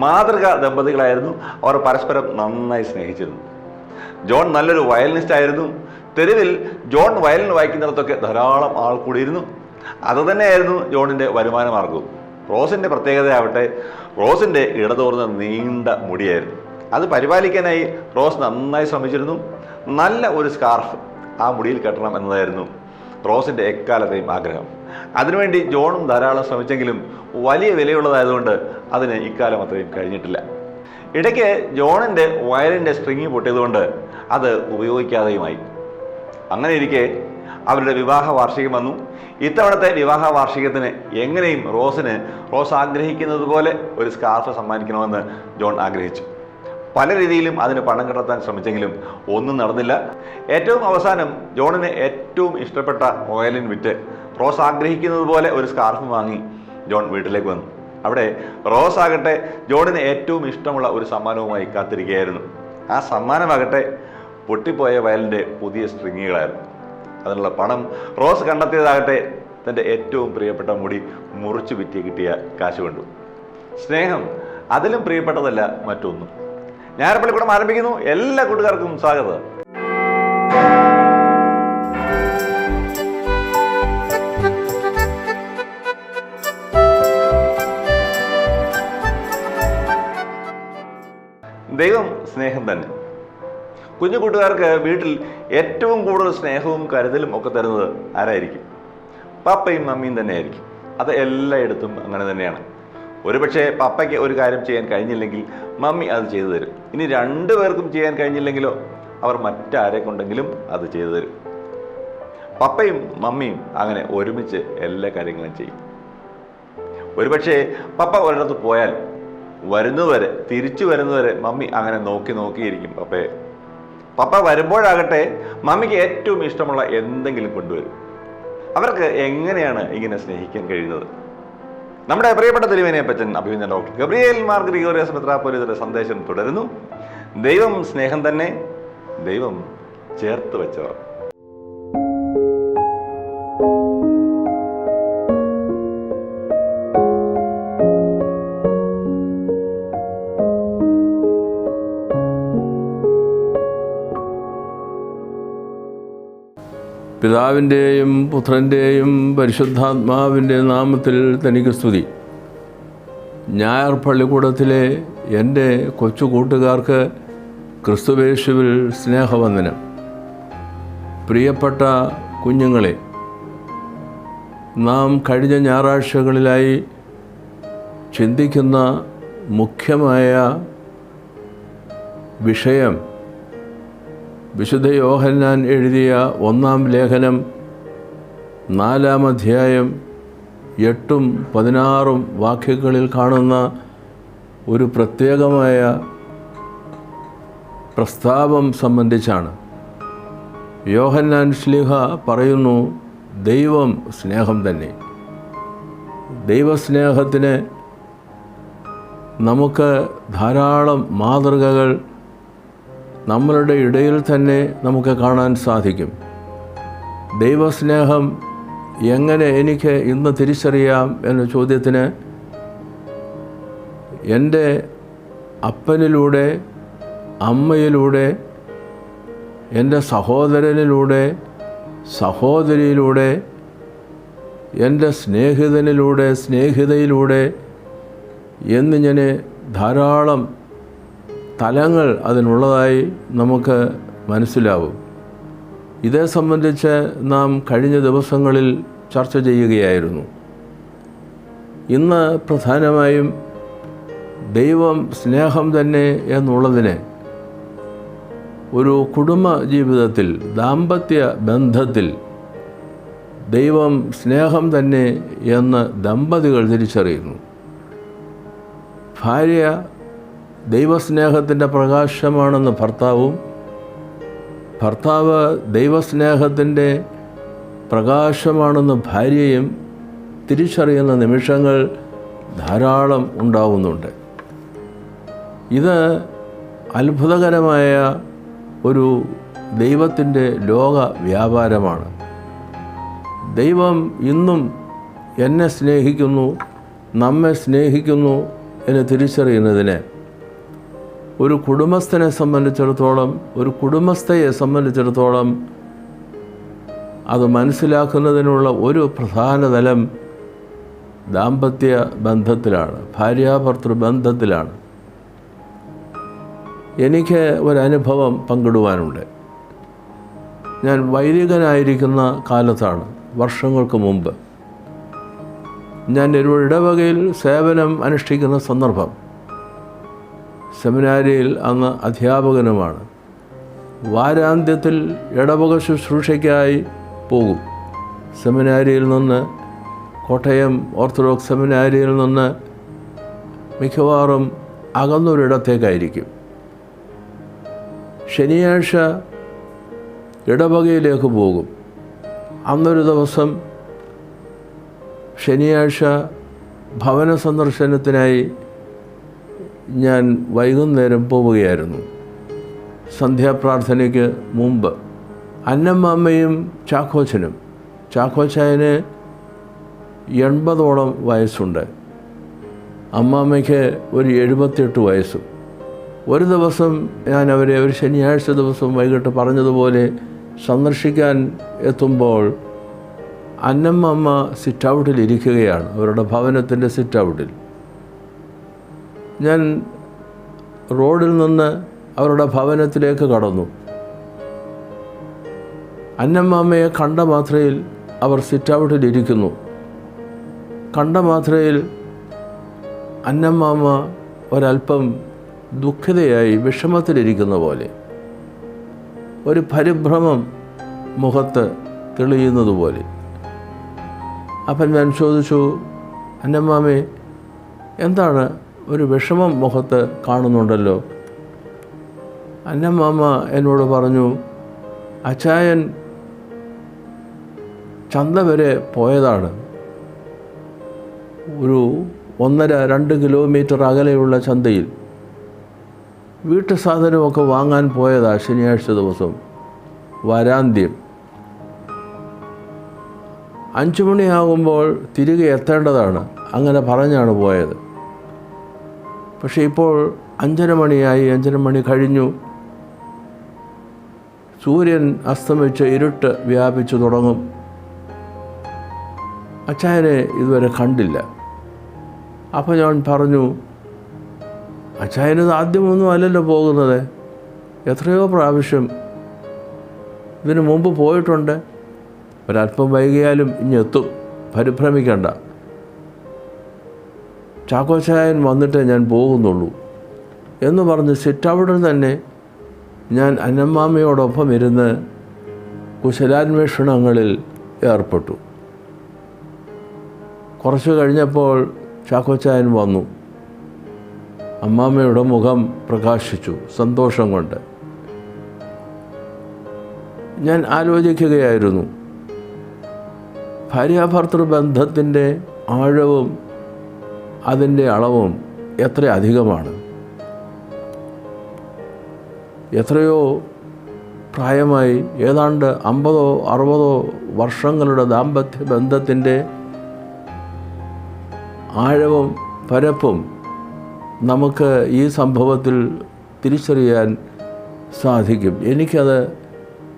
മാതൃക ദമ്പതികളായിരുന്നു. അവർ പരസ്പരം നന്നായി സ്നേഹിച്ചിരുന്നു. ജോൺ നല്ലൊരു വയലിനിസ്റ്റ് ആയിരുന്നു. തെരുവിൽ ജോൺ വയലിൻ വായിക്കുന്നിടത്തൊക്കെ ധാരാളം ആൾ കൂടിയിരുന്നു. അത് തന്നെയായിരുന്നു ജോണിന്റെ വരുമാന മാർഗവും റോസിന്റെ പ്രത്യേകതയാവട്ടെ റോസിന്റെ ഇടതോർന്ന നീണ്ട മുടിയായിരുന്നു. അത് പരിപാലിക്കാനായി റോസ് നന്നായി ശ്രമിച്ചിരുന്നു. നല്ല ഒരു സ്കാർഫ് ആ മുടിയിൽ കെട്ടണം എന്നതായിരുന്നു റോസിന്റെ എക്കാലത്തെയും ആഗ്രഹം. അതിനുവേണ്ടി ജോണും ധാരാളം ശ്രമിച്ചെങ്കിലും വലിയ വിലയുള്ളതായതുകൊണ്ട് അതിന് ഇക്കാലം അത്രയും കഴിഞ്ഞിട്ടില്ല. ഇടയ്ക്ക് ജോണിന്റെ വയലിന്റെ സ്ട്രിങ് പൊട്ടിയതുകൊണ്ട് അത് ഉപയോഗിക്കാതെയുമായി. അങ്ങനെ ഇരിക്കെ അവരുടെ വിവാഹ വാർഷികം വന്നു. ഇത്തവണത്തെ വിവാഹ വാർഷികത്തിന് എങ്ങനെയും റോസിന് റോസ് ആഗ്രഹിക്കുന്നത് പോലെ ഒരു സ്കാർഫ് സമ്മാനിക്കണമെന്ന് ജോൺ ആഗ്രഹിച്ചു. പല രീതിയിലും അതിന് പണം കണ്ടെത്താൻ ശ്രമിച്ചെങ്കിലും ഒന്നും നടന്നില്ല. ഏറ്റവും അവസാനം ജോണിന് ഏറ്റവും ഇഷ്ടപ്പെട്ട ഓയലിൻ വിറ്റ് റോസ് ആഗ്രഹിക്കുന്നത് പോലെ ഒരു സ്കാർഫ് വാങ്ങി ജോൺ വീട്ടിലേക്ക് വന്നു. അവിടെ റോസ് ആകട്ടെ ജോണിന് ഏറ്റവും ഇഷ്ടമുള്ള ഒരു സമ്മാനവുമായി കാത്തിരിക്കുകയായിരുന്നു. ആ സമ്മാനമാകട്ടെ പൊട്ടിപ്പോയ വയലിന്റെ പുതിയ സ്ട്രിങ്ങുകളായിരുന്നു. അതിനുള്ള പണം റോസ് കണ്ടെത്തിയതാകട്ടെ തന്റെ ഏറ്റവും പ്രിയപ്പെട്ട മുടി മുറിച്ചു വിറ്റി കിട്ടിയ കാശ് കൊണ്ടു. സ്നേഹം അതിലും പ്രിയപ്പെട്ടതല്ല മറ്റൊന്നും. ഞായറപ്പള്ളിക്കൂടം ആരംഭിക്കുന്നു. എല്ലാ കൂട്ടുകാർക്കും സ്വാഗതം. ദൈവം സ്നേഹം തന്നെ. കുഞ്ഞു കൂട്ടുകാർക്ക് വീട്ടിൽ ഏറ്റവും കൂടുതൽ സ്നേഹവും കരുതലും ഒക്കെ തരുന്നത് ആരായിരിക്കും? പാപ്പയും മമ്മിയും തന്നെയായിരിക്കും. അത് എല്ലായിടത്തും അങ്ങനെ തന്നെയാണ്. ഒരുപക്ഷെ പപ്പയ്ക്ക് ഒരു കാര്യം ചെയ്യാൻ കഴിഞ്ഞില്ലെങ്കിൽ മമ്മി അത് ചെയ്തു തരും. ഇനി രണ്ടു പേർക്കും ചെയ്യാൻ കഴിഞ്ഞില്ലെങ്കിലോ? അവർ മറ്റാരെ കൊണ്ടെങ്കിലും അത് ചെയ്തു തരും. പപ്പയും മമ്മിയും അങ്ങനെ ഒരുമിച്ച് എല്ലാ കാര്യങ്ങളും ചെയ്യും. ഒരുപക്ഷെ പപ്പ ഒരിടത്ത് പോയാൽ വരുന്നതുവരെ തിരിച്ചു വരുന്നതുവരെ മമ്മി അങ്ങനെ നോക്കി നോക്കിയിരിക്കും പപ്പയെ. പപ്പ വരുമ്പോഴാകട്ടെ മമ്മിക്ക് ഏറ്റവും ഇഷ്ടമുള്ള എന്തെങ്കിലും കൊണ്ടുവരും. അവർക്ക് എങ്ങനെയാണ് ഇങ്ങനെ സ്നേഹിക്കാൻ കഴിയുന്നത്? നമ്മുടെ പ്രിയപ്പെട്ട തെരുവിനെ പറ്റൻ അഭിനന്ദ ഡോക്ടർ ഗബ്രിയേൽ മാർ ഗ്രിഗോറിയസ് മെത്രാപ്പൊലിയുടെ സന്ദേശം തുടരുന്നു. ദൈവം സ്നേഹം തന്നെ ദൈവം ചേർത്ത് വെച്ചവർ. പിതാവിന്റെയും പുത്രന്റെയും പരിശുദ്ധാത്മാവിന്റെ നാമത്തിൽ തനിക്ക് സ്തുതി. ഞായർ പള്ളിക്കൂടത്തിലെ എന്റെ കൊച്ചു കൂട്ടുകാർക്ക് ക്രിസ്തുവേശുവിൽ സ്നേഹവന്ദനം. പ്രിയപ്പെട്ട കുഞ്ഞുങ്ങളെ നാം കഴിഞ്ഞ ഞായറാഴ്ചകളിലായി ചിന്തിക്കുന്ന മുഖ്യമായ വിഷയം വിശുദ്ധ യോഹന്നാൻ എഴുതിയ ഒന്നാം ലേഖനം നാലാം അധ്യായം എട്ടും പതിനാറും വാക്യങ്ങളിൽ കാണുന്ന ഒരു പ്രത്യേകമായ പ്രസ്താവം സംബന്ധിച്ചാണ്. യോഹന്നാൻ ശ്ലീഹ പറയുന്നു ദൈവം സ്നേഹം തന്നെ. ദൈവസ്നേഹത്തിന് നമുക്ക് ധാരാളം മാതൃകകൾ നമ്മളുടെ ഇടയിൽ തന്നെ നമുക്ക് കാണാൻ സാധിക്കും. ദൈവസ്നേഹം എങ്ങനെ എനിക്ക് ഇന്ന് തിരിച്ചറിയാം എന്ന ചോദ്യത്തിന് എന്റെ അപ്പനിലൂടെ അമ്മയിലൂടെ എന്റെ സഹോദരനിലൂടെ സഹോദരിയിലൂടെ എന്റെ സ്നേഹിതനിലൂടെ സ്നേഹിതയിലൂടെ എന്നിങ്ങനെ ധാരാളം തലങ്ങൾ അതിനുള്ളതായി നമുക്ക് മനസ്സിലാവും. ഇതേ സംബന്ധിച്ച് നാം കഴിഞ്ഞ ദിവസങ്ങളിൽ ചർച്ച ചെയ്യുകയായിരുന്നു. ഇന്ന് പ്രധാനമായും ദൈവം സ്നേഹം തന്നെ എന്നുള്ളതിനെ ഒരു കുടുംബ ജീവിതത്തിൽ ദാമ്പത്യ ബന്ധത്തിൽ ദൈവം സ്നേഹം തന്നെ എന്ന് ദമ്പതികൾ തിരിച്ചറിയുന്നു. ഭാര്യ ദൈവസ്നേഹത്തിന്റെ പ്രകാശമാണെന്ന് ഭർത്താവും ഭർത്താവ് ദൈവസ്നേഹത്തിന്റെ പ്രകാശമാണെന്ന് ഭാര്യയും തിരിച്ചറിയുന്ന നിമിഷങ്ങൾ ധാരാളം ഉണ്ടാവുന്നുണ്ട്. ഇത് അത്ഭുതകരമായ ഒരു ദൈവത്തിന്റെ ലോക വ്യാപാരമാണ്. ദൈവം ഇന്നും എന്നെ സ്നേഹിക്കുന്നു നമ്മെ സ്നേഹിക്കുന്നു എന്ന് തിരിച്ചറിയുന്നതിന് ഒരു കുടുംബസ്ഥനെ സംബന്ധിച്ചിടത്തോളം ഒരു കുടുംബസ്ഥയെ സംബന്ധിച്ചിടത്തോളം അത് മനസ്സിലാക്കുന്നതിനുള്ള ഒരു പ്രധാന തലം ദാമ്പത്യ ബന്ധത്തിലാണ് ഭാര്യാഭർത്തൃ ബന്ധത്തിലാണ്. എനിക്ക് ഒരനുഭവം പങ്കിടുവാനുണ്ട്. ഞാൻ വൈദികനായിരിക്കുന്ന കാലത്താണ് വർഷങ്ങൾക്ക് മുമ്പ്. ഞാൻ ഒരു ഇടവകയിൽ സേവനം അനുഷ്ഠിക്കുന്ന സന്ദർഭം. സെമിനാരിയിൽ അന്ന് അധ്യാപകനുമാണ്. വാരാന്ത്യത്തിൽ ഇടവക ശുശ്രൂഷയ്ക്കായി പോകും. സെമിനാരിയിൽ നിന്ന് കോട്ടയം ഓർത്തഡോക്സ് സെമിനാരിയിൽ നിന്ന് മിക്കവാറും അകന്നൊരിടത്തേക്കായിരിക്കും. ശനിയാഴ്ച ഇടവകയിലേക്ക് പോകും. അന്നൊരു ദിവസം ശനിയാഴ്ച ഭവന സന്ദർശനത്തിനായി ഞാൻ വൈകുന്നേരം പോവുകയായിരുന്നു. സന്ധ്യാപ്രാർത്ഥനയ്ക്ക് മുമ്പ് അന്നമ്മയും ചാക്കോച്ചനും ചാക്കോച്ചായന് എൺപതോളം വയസ്സുണ്ട്. അമ്മാമ്മയ്ക്ക് ഒരു എഴുപത്തിയെട്ട് വയസ്സും. ഒരു ദിവസം ഞാൻ അവരെ ഒരു ശനിയാഴ്ച ദിവസം വൈകിട്ട് പറഞ്ഞതുപോലെ സന്ദർശിക്കാൻ എത്തുമ്പോൾ അന്നമ്മ സിറ്റ് ഔട്ടിൽ ഇരിക്കുകയാണ്. അവരുടെ ഭവനത്തിന്റെ സിറ്റ് ഔട്ടിൽ ഞാൻ റോഡിൽ നിന്ന് അവരുടെ ഭവനത്തിലേക്ക് കടന്നു. അന്നമ്മാമ്മയെ കണ്ട മാത്രയിൽ അവർ സിറ്റൗട്ടിൽ ഇരിക്കുന്നു. കണ്ട മാത്രയിൽ അന്നമ്മാമ്മ ഒരല്പം ദുഃഖിതയായി വിഷമത്തിലിരിക്കുന്ന പോലെ. ഒരു പരിഭ്രമം മുഖത്ത് തെളിയുന്നത് പോലെ. അപ്പം ഞാൻ ചോദിച്ചു അന്നമ്മാമേ എന്താണ് ഒരു വിഷമം മുഖത്ത് കാണുന്നുണ്ടല്ലോ. അന്നമ്മ എന്നോട് പറഞ്ഞു അച്ചായൻ ചന്ത വരെ പോയതാണ്. ഒരു ഒന്നര രണ്ട് കിലോമീറ്റർ അകലെയുള്ള ചന്തയിൽ വീട്ടു സാധനമൊക്കെ വാങ്ങാൻ പോയതാ ശനിയാഴ്ച ദിവസം വരാന്ത്യം. അഞ്ചു മണിയാകുമ്പോൾ തിരികെ എത്തേണ്ടതാണ് അങ്ങനെ പറഞ്ഞാണ് പോയത്. പക്ഷേ ഇപ്പോൾ അഞ്ചര മണിയായി അഞ്ചര മണി കഴിഞ്ഞു. സൂര്യൻ അസ്തമിച്ച് ഇരുട്ട് വ്യാപിച്ചു തുടങ്ങും. അച്ചായനെ ഇതുവരെ കണ്ടില്ല. അപ്പോൾ ഞാൻ പറഞ്ഞു അച്ചായനത് ആദ്യമൊന്നും അല്ലല്ലോ പോകുന്നത്. എത്രയോ പ്രാവശ്യം ഇതിനു മുമ്പ് പോയിട്ടുണ്ട്. ഒരല്പം വൈകിയാലും ഇനി എത്തും പരിഭ്രമിക്കണ്ട. ചാക്കോച്ചായൻ വന്നിട്ടേ ഞാൻ പോകുന്നുള്ളൂ എന്ന് പറഞ്ഞ് സിറ്റൗട്ടിൽ തന്നെ ഞാൻ അന്നമ്മാമയോടൊപ്പം ഇരുന്ന് കുശലാന്വേഷണങ്ങളിൽ ഏർപ്പെട്ടു. കുറച്ച് കഴിഞ്ഞപ്പോൾ ചാക്കോച്ചായൻ വന്നു. അമ്മാമ്മയുടെ മുഖം പ്രകാശിച്ചു സന്തോഷം കൊണ്ട്. ഞാൻ ആലോചിക്കുകയായിരുന്നു. ഭാര്യാഭർത്തൃ ബന്ധത്തിന്റെ ആഴവും അതിന്റെ അളവും എത്ര അധികമാണ്? എത്രയോ പ്രായമായി ഏതാണ്ട് അമ്പതോ അറുപതോ വർഷങ്ങളുടെ ദാമ്പത്യ ബന്ധത്തിന്റെ ആഴവും പരപ്പും നമുക്ക് ഈ സംഭവത്തിൽ തിരിച്ചറിയാൻ സാധിക്കും. എനിക്കത്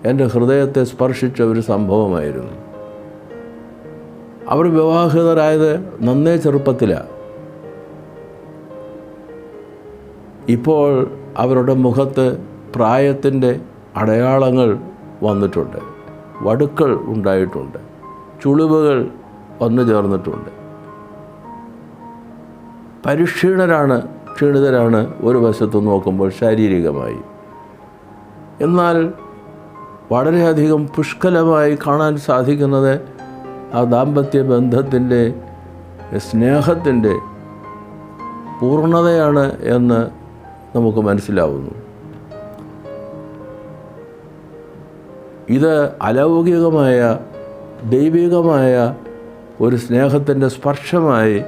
എന്റെ ഹൃദയത്തെ സ്പർശിച്ച ഒരു സംഭവമായിരുന്നു. അവർ വിവാഹിതരായത് നന്നേ ചെറുപ്പത്തിലാണ് ഇപ്പോൾ അവരുടെ മുഖത്ത് പ്രായത്തിന്റെ അടയാളങ്ങൾ വന്നിട്ടുണ്ട്. വടുക്കൾ ഉണ്ടായിട്ടുണ്ട്. ചുളിവുകൾ വന്നു ചേർന്നിട്ടുണ്ട്. പരിക്ഷീണരാണ് ക്ഷീണിതരാണ് ഒരു വശത്ത് നോക്കുമ്പോൾ ശാരീരികമായി. എന്നാൽ വളരെയധികം പുഷ്കലമായി കാണാൻ സാധിക്കുന്നത് ആ ദാമ്പത്യ ബന്ധത്തിന്റെ സ്നേഹത്തിന്റെ പൂർണതയാണ് എന്ന് നമുക്ക് മനസ്സിലാവുന്നു. ഇത് അലൗകികമായ ദൈവികമായ ഒരു സ്നേഹത്തിന്റെ സ്പർശമായി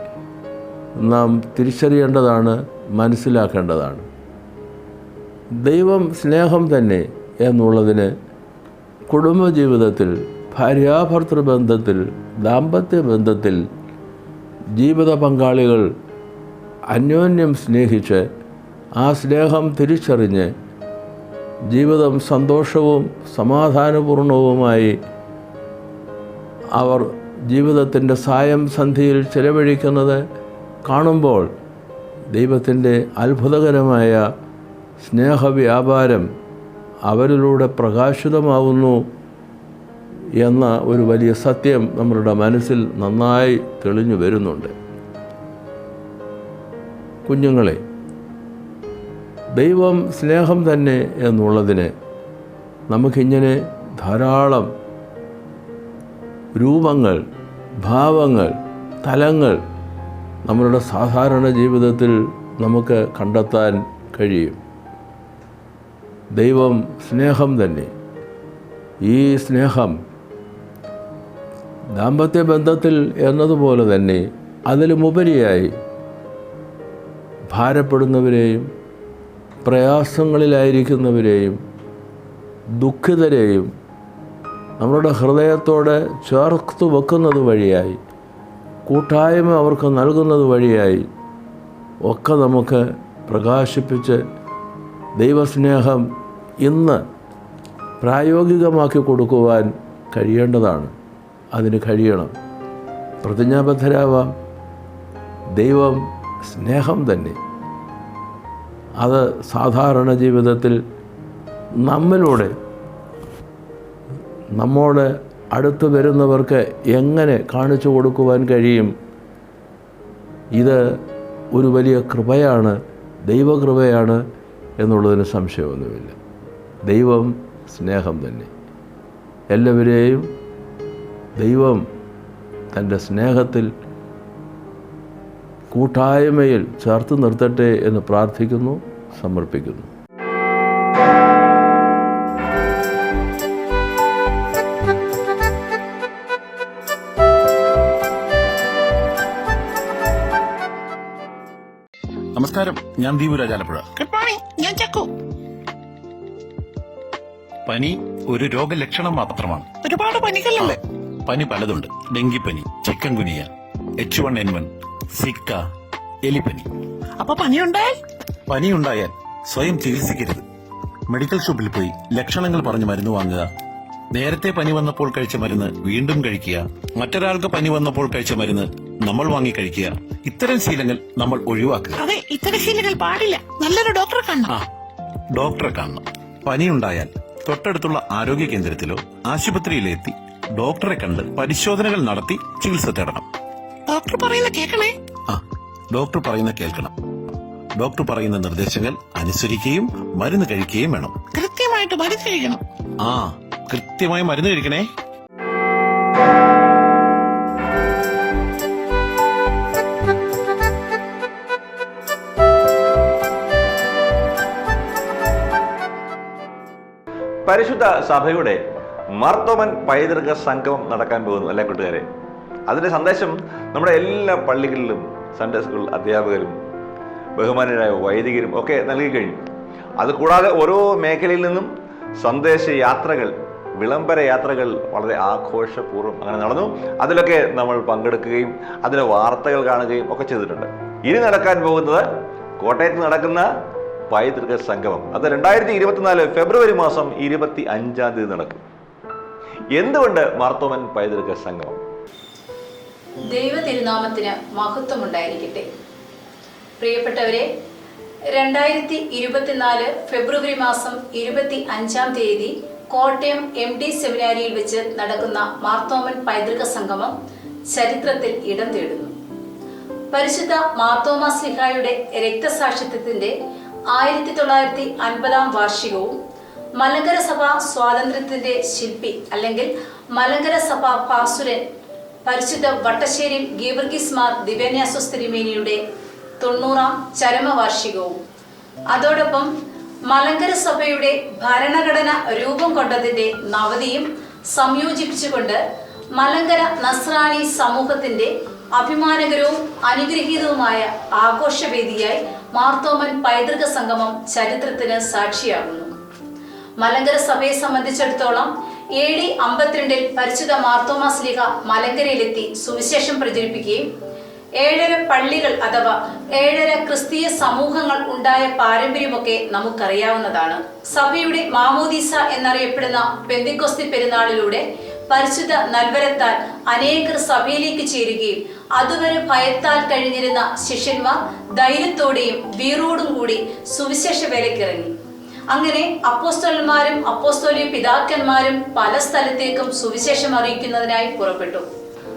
നാം തിരിച്ചറിയേണ്ടതാണ് മനസ്സിലാക്കേണ്ടതാണ്. ദൈവം സ്നേഹം തന്നെ എന്നുള്ളതിന് കുടുംബജീവിതത്തിൽ ഭാര്യാഭർത്തൃ ബന്ധത്തിൽ ദാമ്പത്യ ബന്ധത്തിൽ ജീവിത പങ്കാളികൾ അന്യോന്യം സ്നേഹിച്ച് ആ സ്നേഹം തിരിച്ചറിഞ്ഞ് ജീവിതം സന്തോഷവും സമാധാനപൂർണവുമായി അവർ ജീവിതത്തിന്റെ സായം സന്ധിയിൽ ചെലവഴിക്കുന്നത് കാണുമ്പോൾ ദൈവത്തിന്റെ അത്ഭുതകരമായ സ്നേഹവ്യാപാരം അവരിലൂടെ പ്രകാശിതമാവുന്നു എന്ന ഒരു വലിയ സത്യം നമ്മളുടെ മനസ്സിൽ നന്നായി തെളിഞ്ഞു വരുന്നുണ്ട്. കുഞ്ഞുങ്ങളെ ദൈവം സ്നേഹം തന്നെ എന്നുള്ളതിന് നമുക്കിങ്ങനെ ധാരാളം രൂപങ്ങൾ ഭാവങ്ങൾ തലങ്ങൾ നമ്മളുടെ സാധാരണ ജീവിതത്തിൽ നമുക്ക് കണ്ടെത്താൻ കഴിയും. ദൈവം സ്നേഹം തന്നെ. ഈ സ്നേഹം ദാമ്പത്യ ബന്ധത്തിൽ എന്നതുപോലെ തന്നെ അതിലുമുപരിയായി ഭാരപ്പെടുന്നവരെയും പ്രയാസങ്ങളിലായിരിക്കുന്നവരെയും ദുഃഖിതരെയും നമ്മളുടെ ഹൃദയത്തോടെ ചേർത്ത് വെക്കുന്നത് വഴിയായി കൂട്ടായ്മ അവർക്ക് നൽകുന്നത് വഴിയായി ഒക്കെ നമുക്ക് പ്രകാശിപ്പിച്ച് ദൈവസ്നേഹം ഇന്ന് പ്രായോഗികമാക്കി കൊടുക്കുവാൻ കഴിയേണ്ടതാണ്. അതിന് കഴിയണം. പ്രതിജ്ഞാബദ്ധരാവാം. ദൈവം സ്നേഹം തന്നെ. അത് സാധാരണ ജീവിതത്തിൽ നമ്മിലൂടെ നമ്മോട് അടുത്ത് വരുന്നവർക്ക് എങ്ങനെ കാണിച്ചു കൊടുക്കുവാൻ കഴിയും? ഇത് ഒരു വലിയ കൃപയാണ് ദൈവകൃപയാണ് എന്നുള്ളതിന് സംശയമൊന്നുമില്ല. ദൈവം സ്നേഹം തന്നെ. എല്ലാവരെയും ദൈവം തന്റെ സ്നേഹത്തിൽ കൂട്ടായ്മയിൽ ചേർത്ത് നിർത്തട്ടെ എന്ന് പ്രാർത്ഥിക്കുന്നു സമർപ്പിക്കുന്നു. നമസ്കാരം. ഞാൻ ദീപു രാജാലപ്പുഴ. ഗുഡ് മോർണിംഗ് ഞാൻ ചക്കു. പനി ഒരു രോഗലക്ഷണം മാത്രമാണ് ഒരുപാട് പനികളുണ്ട് പനി പലതുണ്ട്. ഡെങ്കിപ്പനി chikungunya H one N one Zika എലിപ്പനി. അപ്പൊ പനിയുണ്ടായാൽ പനിയുണ്ടായാൽ സ്വയം ചികിത്സിക്കരുത്. മെഡിക്കൽ ഷോപ്പിൽ പോയി ലക്ഷണങ്ങൾ പറഞ്ഞ് മരുന്ന് വാങ്ങുക. നേരത്തെ പനി വന്നപ്പോൾ കഴിച്ച മരുന്ന് വീണ്ടും കഴിക്കുക. മറ്റൊരാൾക്ക് പനി വന്നപ്പോൾ കഴിച്ച മരുന്ന് നമ്മൾ വാങ്ങി കഴിക്കുക. ഇത്തരം ശീലങ്ങൾ നമ്മൾ ഒഴിവാക്കുക. അതെ ഇത്തരം ശീലങ്ങൾ പാടില്ല. നല്ലൊരു ഡോക്ടറെ കാണണം. ഡോക്ടറെ കാണണം. പനിയുണ്ടായാൽ തൊട്ടടുത്തുള്ള ആരോഗ്യ കേന്ദ്രത്തിലോ ആശുപത്രിയിലോ എത്തി ഡോക്ടറെ കണ്ട് പരിശോധനകൾ നടത്തി ചികിത്സ തേടണം. ഡോക്ടർ പറയുന്ന കേൾക്കണേ. ആ ഡോക്ടർ പറയുന്ന കേൾക്കണം. ഡോക്ടർ പറയുന്ന നിർദ്ദേശങ്ങൾ അനുസരിക്കുകയും മരുന്ന് കഴിക്കുകയും വേണം. കൃത്യമായിട്ട് മരുന്ന് കഴിക്കണം. ആ കൃത്യമായി മരുന്ന് കഴിക്കണേ. പരിശുദ്ധ സഭയുടെ മർത്തോമൻ പൈതൃക സംഗമം നടക്കാൻ പോകുന്നു അല്ലെ കൂട്ടുകാരെ? അതിന്റെ സന്ദേശം നമ്മുടെ എല്ലാ പള്ളികളിലും സൺഡേ സ്കൂൾ അധ്യാപകരും ബഹുമാനരായ വൈദികരും ഒക്കെ നൽകി കഴിഞ്ഞു. അതുകൂടാതെ ഓരോ മേഖലയിൽ നിന്നും സന്ദേശ യാത്രകൾ വിളംബര യാത്രകൾ വളരെ ആഘോഷപൂർവം അങ്ങനെ നടന്നു. അതിലൊക്കെ നമ്മൾ പങ്കെടുക്കുകയും അതിലെ വാർത്തകൾ കാണുകയും ഒക്കെ ചെയ്തിട്ടുണ്ട്. ഇനി നടക്കാൻ പോകുന്നത് കോട്ടയത്ത് നടക്കുന്ന പൈതൃക സംഗമം. അത് രണ്ടായിരത്തി ഇരുപത്തിനാല് ഫെബ്രുവരി മാസം ഇരുപത്തി അഞ്ചാം തീയതി നടക്കും. എന്തുകൊണ്ട് മാർത്തോമൻ പൈതൃക സംഗമം? ദൈവ തിരുനാമത്തിന് മഹത്വമുണ്ടായിരിക്കട്ടെ. പ്രിയപ്പെട്ടവരെ രണ്ടായിരത്തി ഇരുപത്തിനാല് ഫെബ്രുവരി മാസം ഇരുപത്തി അഞ്ചാം തീയതി കോട്ടയം എം ഡി സെമിനാരിയിൽ വെച്ച് നടക്കുന്ന മാർത്തോമൻ പൈതൃക സംഗമം ചരിത്രത്തിൽ ഇടം തേടുന്നു. പരിശുദ്ധ മാർത്തോമ സ്ലിഹായുടെ രക്തസാക്ഷിത്വത്തിന്റെ ആയിരത്തി തൊള്ളായിരത്തി അൻപതാം വാർഷികവും മലങ്കര സഭ സ്വാതന്ത്ര്യത്തിന്റെ ശില്പി അല്ലെങ്കിൽ മലങ്കര സഭ പാസുരൻ പരിശുദ്ധ വട്ടശ്ശേരി ഗീവർഗീസ് മാർ ദിവന്യാസോസ് തിരുമേനിയുടെ തൊണ്ണൂറാം ചരമവാർഷികവും. അതോടൊപ്പം മലങ്കര സഭയുടെ ഭരണഘടന രൂപം കൊണ്ടതിന്റെ നവതിയും സംയോജിപ്പിച്ചുകൊണ്ട് മലങ്കര നസ്രാണി സമൂഹത്തിന്റെ അഭിമാനകരവും അനുഗ്രഹീതവുമായ ആഘോഷവേദിയായി മാർത്തോമൻ പൈതൃക സംഗമം ചരിത്രത്തിന് സാക്ഷിയാകുന്നു. മലങ്കര സഭയെ സംബന്ധിച്ചിടത്തോളം എ ഡി അമ്പത്തിരണ്ടിൽ പരിശുദ്ധ മാർത്തോമാസ്ലിഹ മലങ്കരയിലെത്തി സുവിശേഷം പ്രചരിപ്പിക്കുകയും ഏഴര പള്ളികൾ അഥവാ ഏഴര ക്രിസ്തീയ സമൂഹങ്ങൾ ഉണ്ടായ പാരമ്പര്യമൊക്കെ നമുക്കറിയാവുന്നതാണ്. സഭയുടെ മാമോദീസ എന്നറിയപ്പെടുന്ന പെന്തിക്കൊസ്തി പെരുന്നാളിലൂടെ പരിശുദ്ധ നൽവരത്താൽ അനേകർ സഭയിലേക്ക് ചേരുകയും അതുവരെ ഭയത്താൽ കഴിഞ്ഞിരുന്ന ശിഷ്യന്മാർ ധൈര്യത്തോടെയും വീറോടും കൂടി സുവിശേഷ വേലയ്ക്കിറങ്ങി അങ്ങനെ അപ്പോസ്തലന്മാരും അപ്പോസ്തോലിയ പിതാക്കന്മാരും പല സ്ഥലത്തേക്കും സുവിശേഷം അറിയിക്കുന്നതിനായി പുറപ്പെട്ടു.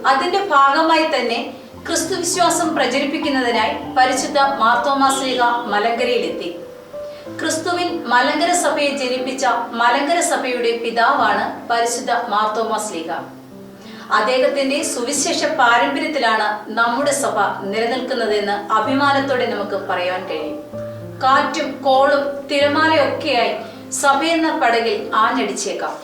അതിന്റെ ഭാഗമായി തന്നെ ക്രിസ്തു വിശ്വാസം പ്രചരിപ്പിക്കുന്നതിനായി പരിശുദ്ധ മാർത്തോമാസിക മലങ്കരയിലെത്തി. ക്രിസ്തുവിൻ മലങ്കര സഭയെ ജനിപ്പിച്ച മലങ്കര സഭയുടെ പിതാവാണ് പരിശുദ്ധ മാർത്തോമാസ്ലിക അദ്ദേഹത്തിന്റെ സുവിശേഷ പാരമ്പര്യത്തിലാണ് നമ്മുടെ സഭ നിലനിൽക്കുന്നതെന്ന് അഭിമാനത്തോടെ നമുക്ക് പറയാൻ കഴിയും. കാറ്റും കോളും തിരമാലയൊക്കെയായി സഭയെന്ന പടകിൽ ആഞ്ഞടിച്ചേക്കാം.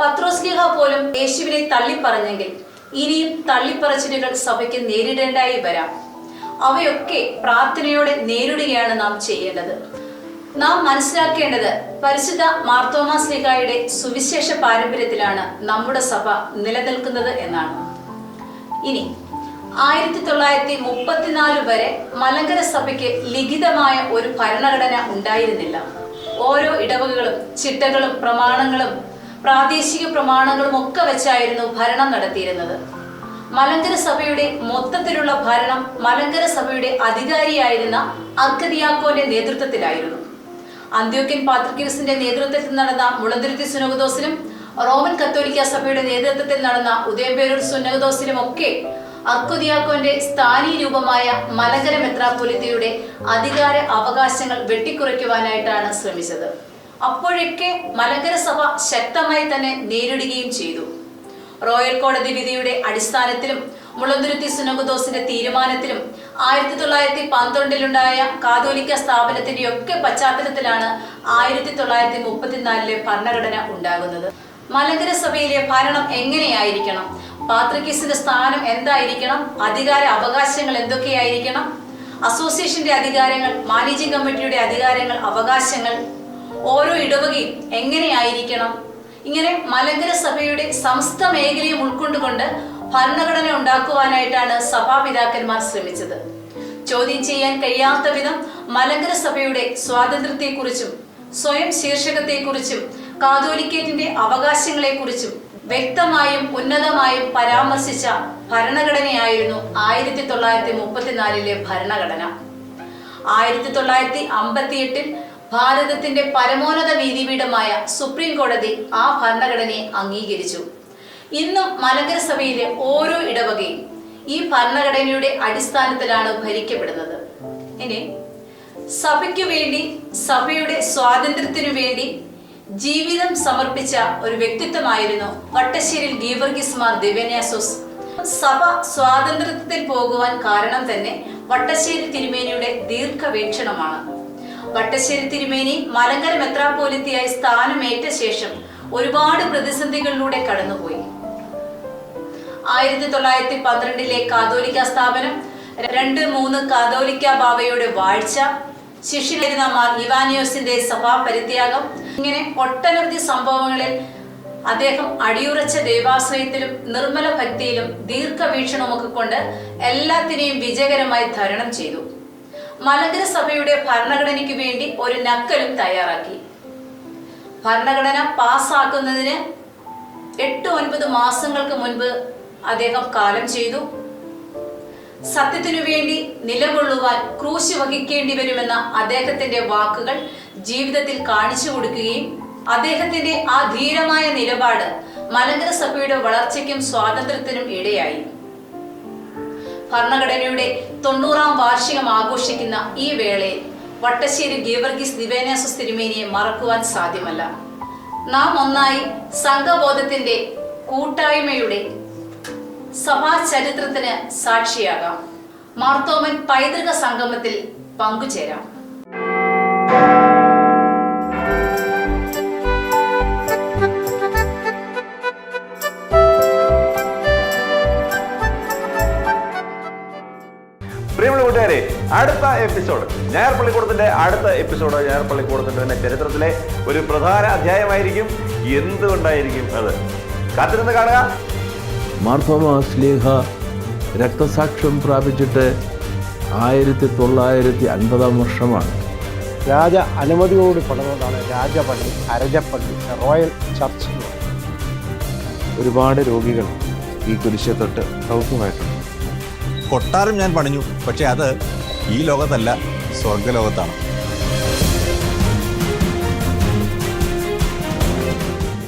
പത്രോസ്ലിഹ പോലും യേശുവിനെ തള്ളിപ്പറഞ്ഞെങ്കിൽ ഇനിയും തള്ളിപ്പറച്ചിലുകൾ സഭയ്ക്ക് നേരിടേണ്ടായി വരാം. അവയൊക്കെ പ്രാർത്ഥനയോടെ നേരിടുകയാണ് നാം ചെയ്യേണ്ടത്. നാം മനസ്സിലാക്കേണ്ടത് പരിശുദ്ധ മാർത്തോമാസ്ലിഹായുടെ സുവിശേഷ പാരമ്പര്യത്തിലാണ് നമ്മുടെ സഭ നിലനിൽക്കുന്നത് എന്നാണ്. ഇനി ആയിരത്തി തൊള്ളായിരത്തി മുപ്പത്തിനാല് വരെ മലങ്കര സഭയ്ക്ക് ലിഖിതമായ ഒരു ഭരണഘടന ഉണ്ടായിരുന്നില്ല. ഓരോ ഇടവകകളും ചിട്ടകളും പ്രമാണങ്ങളും പ്രാദേശിക പ്രമാണങ്ങളും ഒക്കെ വെച്ചായിരുന്നു ഭരണം നടത്തിയിരുന്നത്. മലങ്കര സഭയുടെ മൊത്തത്തിലുള്ള ഭരണം മലങ്കര സഭയുടെ അധികാരിയായിരുന്ന അർക്കദിയാക്കോന്റെ നേതൃത്വത്തിലായിരുന്നു. അന്ത്യോക്യൻ പാത്രിക്യൂസിന്റെ നേതൃത്വത്തിൽ നടന്ന മുളന്തുരുത്തി സുനകദോസിലും റോമൻ കത്തോലിക്ക സഭയുടെ നേതൃത്വത്തിൽ നടന്ന ഉദയംപേരൂർ സുനകദോസിലും ഒക്കെ അർക്കുദിയാക്കോന്റെ സ്ഥാനീയ രൂപമായ മലങ്കര മെത്രാപ്പൊലിത്തയുടെ അധികാര അവകാശങ്ങൾ വെട്ടിക്കുറയ്ക്കുവാനായിട്ടാണ് ശ്രമിച്ചത്. അപ്പോഴൊക്കെ മലങ്കര സഭ ശക്തമായി തന്നെ നേരിടുകയും ചെയ്തു. റോയൽ കോടതി വിധിയുടെ അടിസ്ഥാനത്തിലും മുളന്തുരുത്തി സുനകുദോസിന്റെ തീരുമാനത്തിലും ആയിരത്തി തൊള്ളായിരത്തി പന്ത്രണ്ടിലുണ്ടായ കാതോലിക്ക സ്ഥാപനത്തിന്റെ ഒക്കെ പശ്ചാത്തലത്തിലാണ് ആയിരത്തി തൊള്ളായിരത്തി മുപ്പത്തിനാലിലെ ഭരണഘടന ഉണ്ടാകുന്നത്. മലങ്കര സഭയിലെ ഭരണം എങ്ങനെയായിരിക്കണം? പാത്രിക്കീസിന്റെ സ്ഥാനം എന്തായിരിക്കണം? അധികാര അവകാശങ്ങൾ എന്തൊക്കെയായിരിക്കണം? അസോസിയേഷന്റെ അധികാരങ്ങൾ മാനേജിംഗ് കമ്മിറ്റിയുടെ അധികാരങ്ങൾ അവകാശങ്ങൾ ഓരോ ഇടവകയും എങ്ങനെയായിരിക്കണം? ഇങ്ങനെ മലങ്കര സഭയുടെ സമസ്ത മേഖലയും ഉൾക്കൊണ്ടുകൊണ്ട് ഭരണഘടന ഉണ്ടാക്കുവാനായിട്ടാണ് സഭാപിതാക്കന്മാർ ശ്രമിച്ചത്. ചോദ്യം ചെയ്യാൻ കഴിയാത്ത വിധം മലങ്കര സഭയുടെ സ്വാതന്ത്ര്യത്തെക്കുറിച്ചും സ്വയം ശീർഷകത്തെക്കുറിച്ചും കാതോലിക്കേറ്റിന്റെ അവകാശങ്ങളെക്കുറിച്ചും വ്യക്തമായും ഉന്നതമായും പരാമർശിച്ച ഭരണഘടനയായിരുന്നു ആയിരത്തി തൊള്ളായിരത്തി മുപ്പത്തിനാലിലെ ഭരണഘടന. ആയിരത്തി തൊള്ളായിരത്തി അമ്പത്തിയെട്ടിൽ ഭാരതത്തിന്റെ പരമോന്നത നീതിപീഠമായ സുപ്രീം കോടതി ആ ഭരണഘടനയെ അംഗീകരിച്ചു. ഇന്നും മലങ്കര സഭയിലെ ഓരോ ഇടവകയും ഈ ഭരണഘടനയുടെ അടിസ്ഥാനത്തിലാണ് ഭരിക്കപ്പെടുന്നത്. ഇനി സഭയ്ക്കു വേണ്ടി സഭയുടെ സ്വാതന്ത്ര്യത്തിനു വേണ്ടി ജീവിതം സമർപ്പിച്ച ഒരു വ്യക്തിത്വമായിരുന്നു വട്ടശ്ശേരിൽ ഗീവർഗീസ് മാർ ദിവ്യനാസോസ്. സഭ സ്വാതന്ത്ര്യത്തിൽ പോകുവാൻ കാരണം തന്നെ വട്ടശ്ശേരി തിരുമേനിയുടെ ദീർഘവീക്ഷണമാണ്. വട്ടശ്ശേരി തിരുമേനി മലങ്കര മെത്രാപോലിത്തിയായി സ്ഥാനമേറ്റ ശേഷം ഒരുപാട് പ്രതിസന്ധികളിലൂടെ കടന്നുപോയി. ആയിരത്തി തൊള്ളായിരത്തി പന്ത്രണ്ടിലെ കാതോലിക്ക സ്ഥാപനം രണ്ട് മൂന്ന് കാതോലിക്ക ബാബയുടെ വാഴ്ച ശിഷ്യനായിരുന്ന മാർ ഇവാനിയോസിന്റെ പരിത്യാഗം ഇങ്ങനെ ഒട്ടനവധി സംഭവങ്ങളിൽ അദ്ദേഹം അടിയുറച്ച ദൈവാശ്രയത്തിലും നിർമ്മല ഭക്തിയിലും ദീർഘവീക്ഷണമൊക്കെ കൊണ്ട് എല്ലാത്തിനെയും വിജയകരമായി ധരണം ചെയ്തു. മലങ്കര സഭയുടെ ഭരണഘടനയ്ക്ക് വേണ്ടി ഒരു നക്കലും തയ്യാറാക്കി. ഭരണഘടന പാസ്സാക്കുന്നതിന് എട്ട് ഒൻപത് മാസങ്ങൾക്ക് മുൻപ് അദ്ദേഹം കാലം ചെയ്തു. സത്യത്തിനു വേണ്ടി നിലകൊള്ളുവാൻ ക്രൂശ് വഹിക്കേണ്ടി വരുമെന്ന അദ്ദേഹത്തിന്റെ വാക്കുകൾ ജീവിതത്തിൽ കാണിച്ചു കൊടുക്കുകയും അദ്ദേഹത്തിന്റെ ആ ധീരമായ നിലപാട് മലങ്കര സഭയുടെ വളർച്ചയ്ക്കും സ്വാതന്ത്ര്യത്തിനും ഇടയായി. ഭരണഘടനയുടെ തൊണ്ണൂറാം വാർഷികം ആഘോഷിക്കുന്ന ഈ വേളയിൽ വട്ടശ്ശേരി ഗീവർഗീസ് ദിവ്യാനാസസ് തിരുമേനിയെ മറക്കുവാൻ സാധ്യമല്ല. നാം ഒന്നായി സംഘബോധത്തിന്റെ കൂട്ടായ്മയുടെ സഭാ ചരിത്രത്തിന് സാക്ഷിയാകാം. മാർത്തോമൻ പൈതൃക സംഗമത്തിൽ പങ്കുചേരാം. അടുത്ത എപ്പിസോഡ് ഞായർ പള്ളിക്കൂടത്തിന്റെ അടുത്ത എപ്പിസോഡ് ഞായർ പള്ളിക്കൂടത്തിന്റെ ചരിത്രത്തിലെ ഒരു പ്രധാന അധ്യായമായിരിക്കും. എന്തുകൊണ്ടായിരിക്കും അത്? കാത്തിരുന്ന് കാണുക. മാർത്തോമ സ്ലീഹ രക്തസാക്ഷ്യം പ്രാപിച്ചിട്ട് ആയിരത്തി തൊള്ളായിരത്തി അൻപതാം വർഷമാണ്. രാജ അനുമതിയോട് പണിതുകൊണ്ടാണ് രാജപള്ളി അരജപ്പള്ളി റോയൽ ചർച്ച്. ഒരുപാട് രോഗികൾ ഈ കുരിശെ തൊട്ട് സൗഖ്യമായിട്ടുണ്ട്. കൊട്ടാരം ഞാൻ പണിഞ്ഞു പക്ഷെ അത് ഈ ലോകത്തല്ല സ്വർഗലോകത്താണ്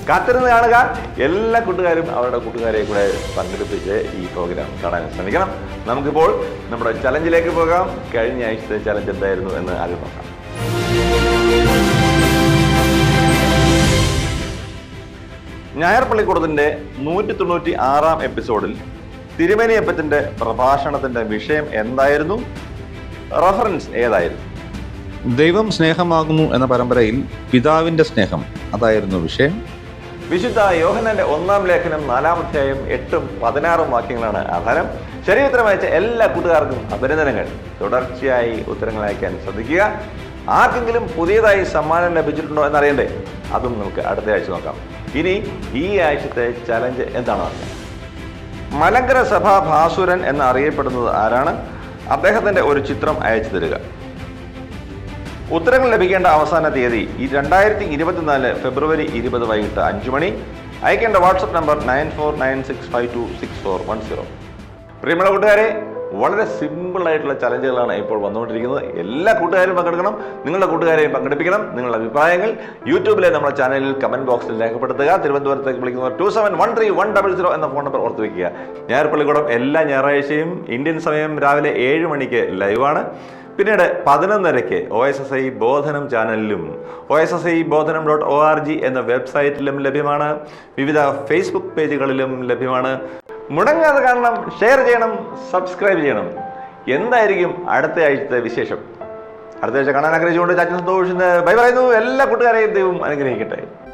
കാത്തിരുന്ന് കാണുക എല്ലാ കൂട്ടുകാരും അവരുടെ കൂട്ടുകാരെ കൂടെ പങ്കെടുപ്പിച്ച് ഈ പ്രോഗ്രാം കാണാൻ ശ്രമിക്കണം. നമുക്കിപ്പോൾ നമ്മുടെ ചലഞ്ചിലേക്ക് പോകാം. കഴിഞ്ഞ ആഴ്ചത്തെ ചലഞ്ച് എന്തായിരുന്നു എന്ന് ആദ്യം നോക്കാം. ഞായർ പള്ളിക്കൂടത്തിന്റെ നൂറ്റി തൊണ്ണൂറ്റി ആറാം എപ്പിസോഡിൽ തിരുമേനിയപ്പത്തിന്റെ പ്രഭാഷണത്തിന്റെ വിഷയം എന്തായിരുന്നു? റഫറൻസ് ഏതായിരുന്നു? ദൈവം സ്നേഹമാകുന്നു എന്ന പരമ്പരയിൽ പിതാവിന്റെ സ്നേഹം അതായിരുന്നു വിഷയം. വിശുദ്ധ യോഹനന്റെ ഒന്നാം ലേഖനം നാലാം അധ്യായം എട്ടും പതിനാറും വാക്യങ്ങളാണ് ആധാരം. ശരീരത്തിന് വായിച്ച എല്ലാ കൂട്ടുകാർക്കും അഭിനന്ദനങ്ങൾ. തുടർച്ചയായി ഉത്തരങ്ങൾ അയക്കാൻ ശ്രദ്ധിക്കുക. ആർക്കെങ്കിലും പുതിയതായി സമ്മാനം ലഭിച്ചിട്ടുണ്ടോ എന്നറിയണ്ടേ? അതും നമുക്ക് അടുത്ത ആഴ്ച നോക്കാം. ഇനി ഈ ആഴ്ചത്തെ ചലഞ്ച് എന്താണ്? മലങ്കര സഭാ ഭാസുരൻ എന്ന് അറിയപ്പെടുന്നത് ആരാണ്? അദ്ദേഹത്തിന്റെ ഒരു ചിത്രം അയച്ചു തരിക. ഉത്തരങ്ങൾ ലഭിക്കേണ്ട അവസാന തീയതി ഈ രണ്ടായിരത്തി ഇരുപത്തിനാല് ഫെബ്രുവരി ഇരുപത് വൈകിട്ട് അഞ്ചു മണി. അയക്കേണ്ട WhatsApp number nine four nine six five two six four one zero. പ്രിയമുള്ള കൂട്ടുകാരെ വളരെ സിമ്പിളായിട്ടുള്ള ചലഞ്ചുകളാണ് ഇപ്പോൾ വന്നുകൊണ്ടിരിക്കുന്നത്. എല്ലാ കൂട്ടുകാരും പങ്കെടുക്കണം നിങ്ങളുടെ കൂട്ടുകാരെയും പങ്കെടുപ്പിക്കണം നിങ്ങളുടെ അഭിപ്രായങ്ങൾ യൂട്യൂബിലെ നമ്മുടെ ചാനലിൽ കമന്റ് ബോക്സിൽ രേഖപ്പെടുത്തുക. തിരുവനന്തപുരത്തേക്ക് വിളിക്കുന്നവർ two seven one three one double zero എന്ന ഫോൺ നമ്പർ ഓർത്ത് വയ്ക്കുക ഞായർപ്പള്ളിക്കൂടം എല്ലാ ഞായറാഴ്ചയും ഇന്ത്യൻ സമയം രാവിലെ ഏഴ് മണിക്ക് ലൈവാണ്. പിന്നീട് പതിനൊന്നരയ്ക്ക് O S S I Bodhanam ചാനലിലും O S S I Bodhanam dot O R G എന്ന വെബ്സൈറ്റിലും ലഭ്യമാണ്. വിവിധ ഫേസ്ബുക്ക് പേജുകളിലും ലഭ്യമാണ്. മുടങ്ങാതെ കാരണം ഷെയർ ചെയ്യണം സബ്സ്ക്രൈബ് ചെയ്യണം. എന്തായിരിക്കും അടുത്ത ആഴ്ചത്തെ വിശേഷം? അടുത്ത ആഴ്ച കാണാൻ ആഗ്രഹിച്ചുകൊണ്ട് ചാച്ചൻ സന്തോഷിന്ന് ബൈ പറയുന്നു. എല്ലാ കൂട്ടുകാരെയും ദൈവം അനുഗ്രഹിക്കട്ടെ.